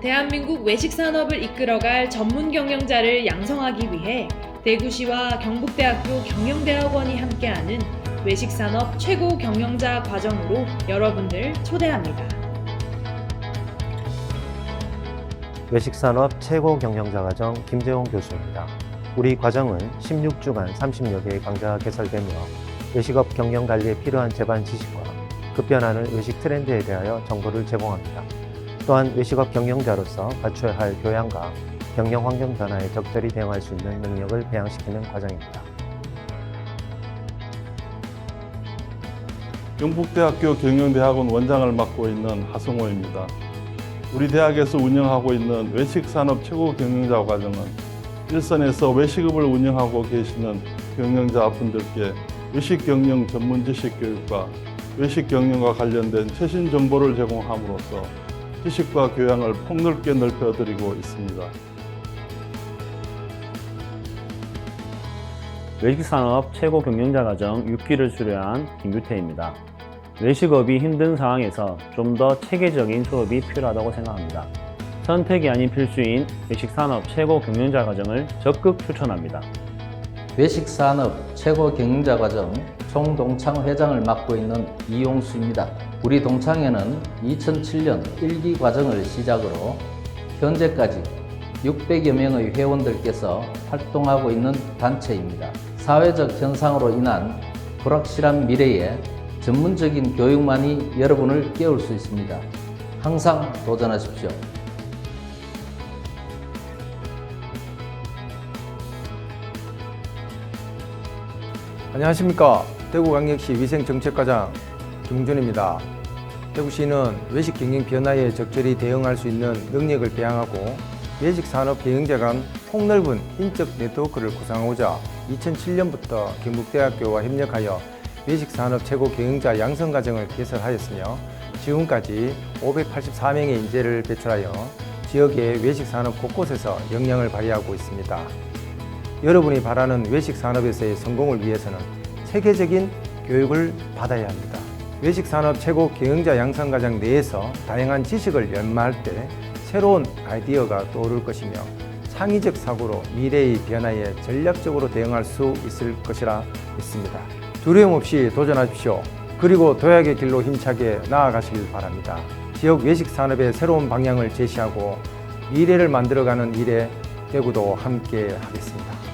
대한민국 외식 산업을 이끌어갈 전문 경영자를 양성하기 위해 대구시와 경북대학교 경영대학원이 함께하는 외식 산업 최고 경영자 과정으로 여러분들 초대합니다. 외식산업 최고 경영자 과정 김재홍 교수입니다. 우리 과정은 16주간 30여 개의 강좌가 개설되며 외식업 경영 관리에 필요한 제반 지식과 급변하는 외식 트렌드에 대하여 정보를 제공합니다. 또한 외식업 경영자로서 갖춰야 할 교양과 경영 환경 변화에 적절히 대응할 수 있는 능력을 배양시키는 과정입니다. 경북대학교 경영대학원 원장을 맡고 있는 하성호입니다. 우리 대학에서 운영하고 있는 외식산업 최고 경영자 과정은 일선에서 외식업을 운영하고 계시는 경영자분들께 외식 경영 전문 지식 교육과 외식 경영과 관련된 최신 정보를 제공함으로써 지식과 교양을 폭넓게 넓혀드리고 있습니다. 외식산업 최고 경영자 과정 6기를 수료한 김규태입니다. 외식업이 힘든 상황에서 좀 더 체계적인 수업이 필요하다고 생각합니다. 선택이 아닌 필수인 외식산업 최고 경영자 과정을 적극 추천합니다. 외식산업 최고 경영자 과정 총동창 회장을 맡고 있는 이용수입니다. 우리 동창회는 2007년 1기 과정을 시작으로 현재까지 600여 명의 회원들께서 활동하고 있는 단체입니다. 사회적 현상으로 인한 불확실한 미래에 전문적인 교육만이 여러분을 깨울 수 있습니다. 항상 도전하십시오. 안녕하십니까 대구광역시 위생정책과장 김웅준입니다 대구시는 외식 경영 변화에 적절히 대응할 수 있는 능력을 배양하고 외식 산업 경영자 간 폭넓은 인적 네트워크를 구상하고자 2007년부터 경북대학교와 협력하여 외식 산업 최고 경영자 양성 과정을 개설하였으며 지금까지 584명의 인재를 배출하여 지역의 외식 산업 곳곳에서 역량을 발휘하고 있습니다. 여러분이 바라는 외식 산업에서의 성공을 위해서는 세계적인 교육을 받아야 합니다. 외식 산업 최고 경영자 양성 과정 내에서 다양한 지식을 연마할 때 새로운 아이디어가 떠오를 것이며 창의적 사고로 미래의 변화에 전략적으로 대응할 수 있을 것이라 믿습니다. 두려움 없이 도전하십시오. 그리고 도약의 길로 힘차게 나아가시길 바랍니다. 지역 외식 산업의 새로운 방향을 제시하고 미래를 만들어가는 일에 대구도 함께 하겠습니다.